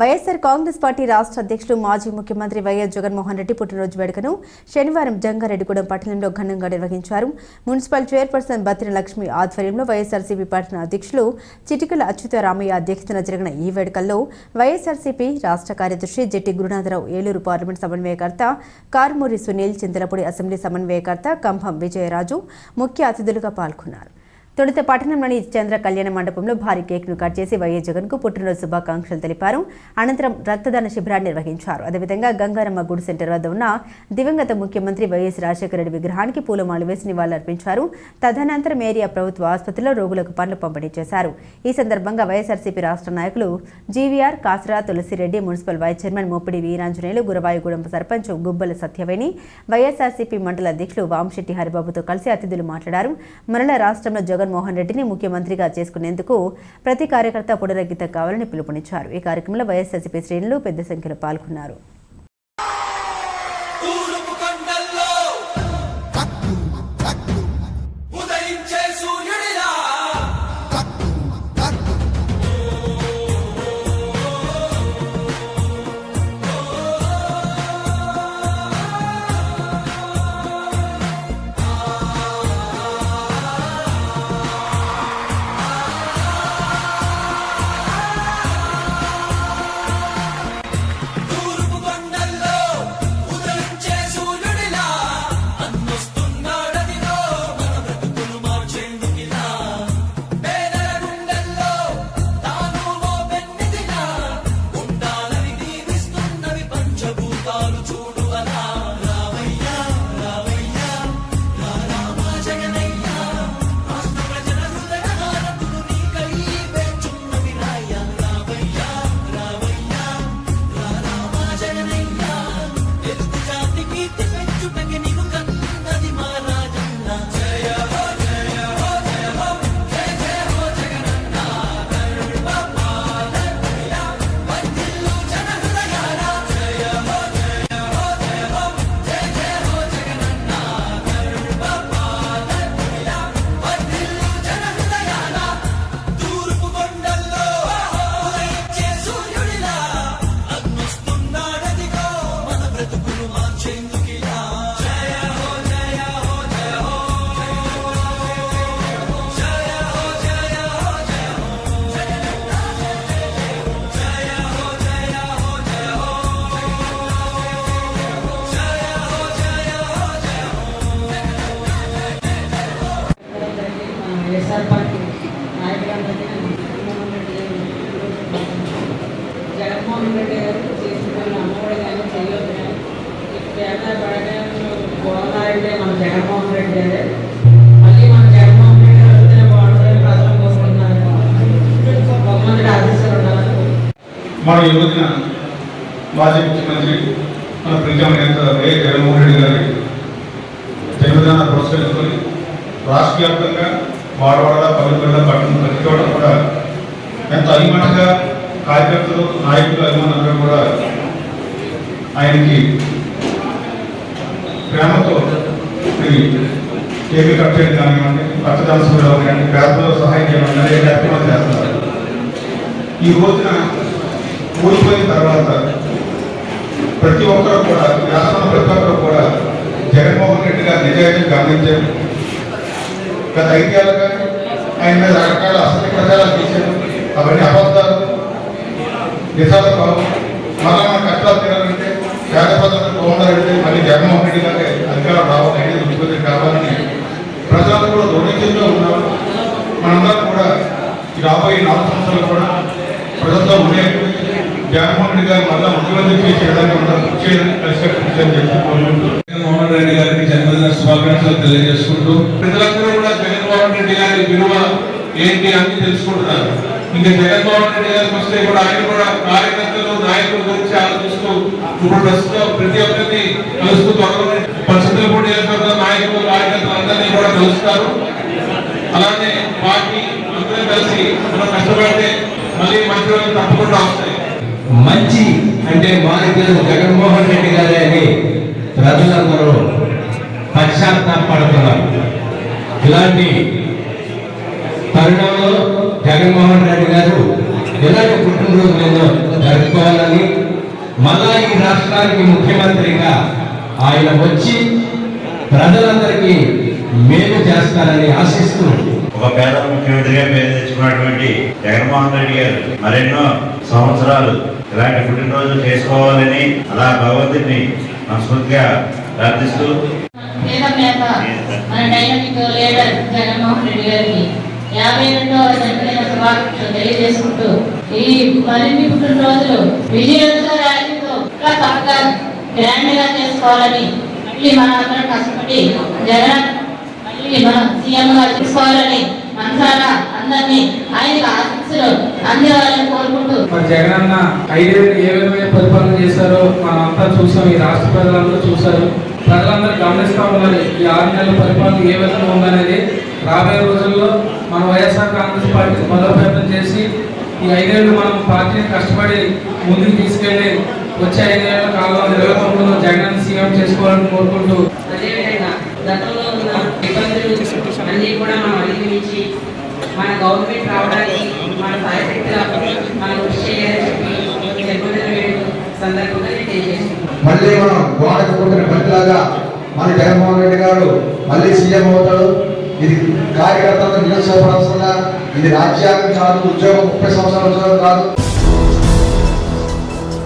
YSR Congress party రాష్ట్ర అధ్యక్షులు మాజీ ముఖ్యమంత్రి వైఎస్ జగన్మోహన్ రెడ్డి పుట్టినరోజు వేడుకను శనివారం జంగారెడ్డిగూడెం పట్టణంలో ఘనంగా నిర్వహించారు. మున్సిపల్ చైర్పర్సన్ బత్తిన లక్ష్మి ఆధ్వర్యంలో వైఎస్ఆర్సీపీ పట్టణ అధ్యక్షులు చిటికల అచ్యుతారామయ్య అధ్యక్షతన జరిగిన ఈ వేడుకల్లో వైఎస్ఆర్సీపీ రాష్ట్ర కార్యదర్శి జెట్టి గురునాథరావు ఏలూరు పార్లమెంట్ సమన్వయకర్త కార్మూరి సునీల్ చింతలపూడి అసెంబ్లీ సమన్వయకర్త కంభం విజయరాజు ముఖ్య అతిథులుగా పాల్గొన్నారు. తొలుత పట్టణంలోని చంద్ర కళ్యాణ మండపంలో భారీ కేక్ను కట్ చేసి వైఎస్ జగన్కు పుట్టినరోజు శుభాకాంక్షలు తెలిపారు. అనంతరం రక్తదాన శిబిరాన్ని నిర్వహించారు. అదేవిధంగా గంగారమ్మ గుడి సెంటర్ వద్ద ఉన్న దివంగత ముఖ్యమంత్రి వైఎస్ రాజశేఖర రెడ్డి విగ్రహానికి పూలమాలు వేసి నివాళులర్పించారు. తదనంతరం ఏరియా ప్రభుత్వ ఆసుపత్రిలో రోగులకు పనులు పంపిణీ చేశారు. ఈ సందర్భంగా వైఎస్ఆర్సీపీ రాష్ట్ర నాయకులు GVR Kasara Tulasireddy municipal vice chairman Mopidi Veeranjaneyulu Guravaigudem sarpanch Gubbala Satyaveni YSRCP మండల అధ్యక్షులు వామశెట్టి హరిబాబుతో కలిసి అతిథులు మాట్లాడారు. మరల రాష్ట్రంలో జగన్ జగన్మోహన్ రెడ్డిని ముఖ్యమంత్రిగా చేసుకునేందుకు ప్రతి కార్యకర్త పునరగ్గిత కావాలని పిలుపునిచ్చారు. ఈ కార్యక్రమంలో వైఎస్ఆర్సీపీ శ్రేణులు పెద్ద సంఖ్యలో పాల్గొన్నారు. మన ఈ రోజున మాజీ ముఖ్యమంత్రి మన ప్రీతం నేత వైఎస్ జగన్మోహన్ రెడ్డి గారి జన్మదినాన్ని పురస్కరించుకొని రాష్ట్ర వ్యాప్తంగా వాడవాడ పల్లెపల్లె పట్టణం ప్రతి చోట కూడా ఎంత అభిమానంగా కార్యకర్తలు నాయకులు అభిమానులందరూ కూడా ఆయనకి ప్రేమతో ఈ కేబీ కట్ చేయడం కానివ్వండి రక్తదాన శిబిరాలు కానివ్వండి పేదలో సహాయం చేయడం అనేక కార్యక్రమాలు చేస్తున్నారు ఈ రోజున కూలిపోయిన తర్వాత ప్రతి ఒక్కరు కూడా రాష్ట్రంలో ప్రతి ఒక్కరు కూడా జగన్మోహన్ రెడ్డి గారు నిజాయితీ గమనించారు. గత ఐదేళ్ళుగా ఆయన మీద రకరకాల అసలు ప్రచారాలు చేశారు. అవన్నీ అబద్ధాలు నిజాలు కావు. మళ్ళా మన కష్టాలు తినాలంటే పేద ప్రజలకు బాగుండాలంటే మళ్ళీ జగన్మోహన్ రెడ్డి గారి అధికారం రావాలి అనేది ముఖ్యమంత్రి కావాలని ప్రజలు కూడా దృఢంగా ఉన్నారు. మనందరం కూడా రాబోయే నాలుగు సంవత్సరాలు కూడా జగన్మోహన్ రెడ్డి గారు మళ్ళా ముఖ్యమంత్రి చేయడానికి కలిసి జగన్మోహన్ రెడ్డి గారికి జన్మదిన శుభాకాంక్షలు తెలియజేసుకుంటూ ప్రజలందరూ కూడా జగన్మోహన్ రెడ్డి గారి విలువ ఏంటి అని తెలుసుకుంటున్నారు. ఇంకా జగన్మోహన్ రెడ్డి గారికి వస్తే కూడా ఆయన కూడా కార్యకర్తలు నాయకుల గురించి ఆలోచిస్తూ ఇప్పుడు ప్రస్తుతం ప్రతి ఒక్కరిని కలుస్తూ త్వరలో పరిస్థితుల పోటీ ఏర్పడిన నాయకులు కార్యకర్తలు అందరినీ కూడా కలుస్తారు. అలానే పార్టీ అందరం కలిసి మనం కష్టపడితే మళ్ళీ మంచి రోజులు తప్పకుండా వస్తాయి. మంచి అంటే మారికలు జగన్మోహన్ రెడ్డి గారే అని ప్రజలందరూ పశ్చాత్తాపడుతున్నారు ఇలాంటి తరుణంలో జగన్మోహన్ రెడ్డి గారు ఇలాంటి పుట్టినరోజులను జరుపుకోవాలని మళ్ళా ఈ రాష్ట్రానికి ముఖ్యమంత్రిగా ఆయన వచ్చి ప్రజలందరికీ మేలు చేస్తారని ఆశిస్తూ ఒక పేద ముఖ్యమంత్రిగా పేరు తెచ్చుకున్నటువంటి జగన్మోహన్ రెడ్డి గారు మరెన్నో సంవత్సరాలు ఇలాంటి పుట్టినరోజు చేసుకోవాలని అలా భగవంతుని మనస్ఫూర్తిగా ప్రార్థిస్తూ మన డైనమిక్ లీడర్ జగన్మోహన్ రెడ్డి గారికి యాభై రెండవ జన్మదిన శుభాకాంక్షలు తెలియజేసుకుంటూ ఈ మరిన్ని పుట్టినరోజులు విజయోత్సవ ర్యాలీతో ఇంకా చక్కగా గ్రాండ్గా చేసుకోవాలని మళ్ళీ మనందరం కష్టపడి జగన్ మళ్ళీ మన సీఎం గా తీసుకోవాలని మనసారా అందరినీ ఆశీస్సులు అందేవాలని కోరుకుంటూ. మరి జగన్ అన్న ఐదేళ్ళు ఏ విధమైన పరిపాలన చేశారో మనం అంతా చూసాం ఈ రాష్ట్ర ప్రజలందరూ చూశారు ప్రజలందరూ గమనిస్తా ఉన్నారు ఈ ఆరు నెలల పరిపాలన ఏ విధంగా ఉందనేది. రాబోయే రోజుల్లో మన వైఎస్ఆర్ కాంగ్రెస్ పార్టీ బలోపేతం చేసి ఈ ఐదేళ్ళు మనం పార్టీని కష్టపడి ముందుకు తీసుకెళ్ళి వచ్చే ఐదేళ్ళ కాలంలో ఇరవై తొమ్మిదిలో జగన్ సీఎం చేసుకోవాలని కోరుకుంటూ. గతంలో అన్నీ కూడా మనం అధిగమించి మన గవర్నమెంట్ రావడానికి మన సాయశక్తిగా మనం కృషి చేయాలని చెప్పి జన్మదిన సందర్భంగా మళ్ళీ మనం గోడకు పుట్టిన బంతిలాగా మన జగన్మోహన్ రెడ్డి గారు మళ్ళీ సీఎం అవుతాడు. ఇది కార్యకర్తలతో నిరుత్సాహపడాల్సిందా ఇది రాజ్యాంగం కాదు ఉద్యోగం ముప్పై సంవత్సరాల ఉద్యోగం కాదు.